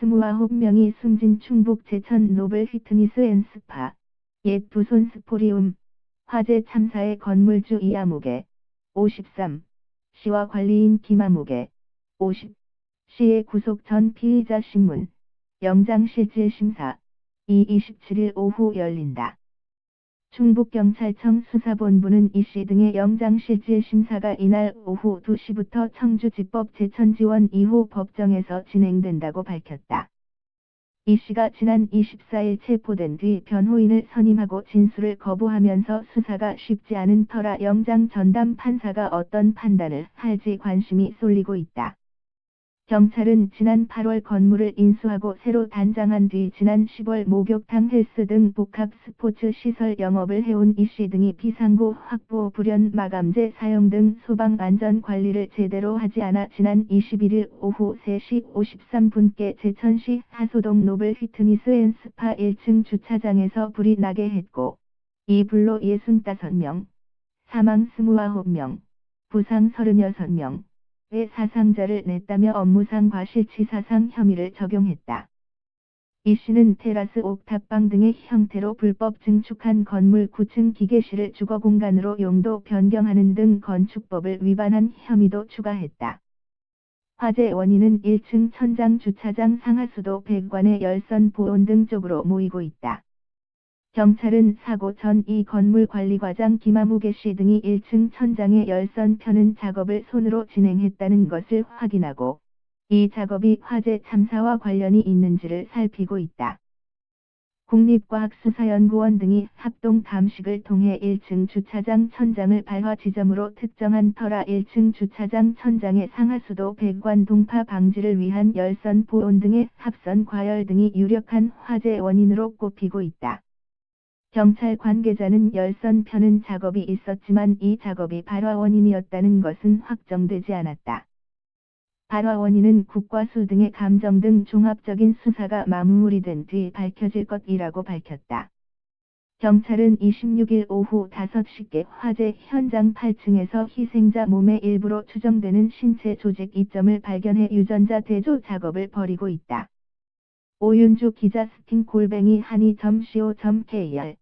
29명이 숨진 충북 제천 노블 휘트니스 앤스파, 옛 두손 스포리움, 화재 참사의 건물주 이아무개, 53, 시와 관리인 김아무개, 50, 시의 구속 전 피의자 신문, 영장실질 심사, 이 27일 오후 열린다. 충북경찰청 수사본부는 이씨 등의 영장실질 심사가 이날 오후 2시부터 청주지법 제천지원 2호 법정에서 진행된다고 밝혔다. 이 씨가 지난 24일 체포된 뒤 변호인을 선임하고 진술을 거부하면서 수사가 쉽지 않은 터라 영장 전담 판사가 어떤 판단을 할지 관심이 쏠리고 있다. 경찰은 지난 8월 건물을 인수하고 새로 단장한 뒤 지난 10월 목욕탕 헬스 등 복합 스포츠 시설 영업을 해온 이씨 등이 비상구 확보 불연 마감재 사용 등 소방 안전 관리를 제대로 하지 않아 지난 21일 오후 3시 53분께 제천시 하소동 노블 휘트니스 앤 스파 1층 주차장에서 불이 나게 했고 이 불로 65명, 사망 29명, 부상 36명, 의 사상자를 냈다며 업무상 과실치사상 혐의를 적용했다. 이 씨는 테라스 옥탑방 등의 형태로 불법 증축한 건물 9층 기계실을 주거 공간으로 용도 변경하는 등 건축법을 위반한 혐의도 추가했다. 화재 원인은 1층 천장 주차장 상하수도 배관의 열선 보온 등 쪽으로 모이고 있다. 경찰은 사고 전 이 건물 관리과장 김아무개 씨 등이 1층 천장의 열선 펴는 작업을 손으로 진행했다는 것을 확인하고 이 작업이 화재 참사와 관련이 있는지를 살피고 있다. 국립과학수사연구원 등이 합동 감식을 통해 1층 주차장 천장을 발화 지점으로 특정한 터라 1층 주차장 천장의 상하수도 배관 동파 방지를 위한 열선 보온 등의 합선 과열 등이 유력한 화재 원인으로 꼽히고 있다. 경찰 관계자는 열선 펴는 작업이 있었지만 이 작업이 발화 원인이었다는 것은 확정되지 않았다. 발화 원인은 국과수 등의 감정 등 종합적인 수사가 마무리된 뒤 밝혀질 것이라고 밝혔다. 경찰은 26일 오후 5시께 화재 현장 8층에서 희생자 몸의 일부로 추정되는 신체 조직 이점을 발견해 유전자 대조 작업을 벌이고 있다. 오윤주 기자 스팅 골뱅이 한이.co.kr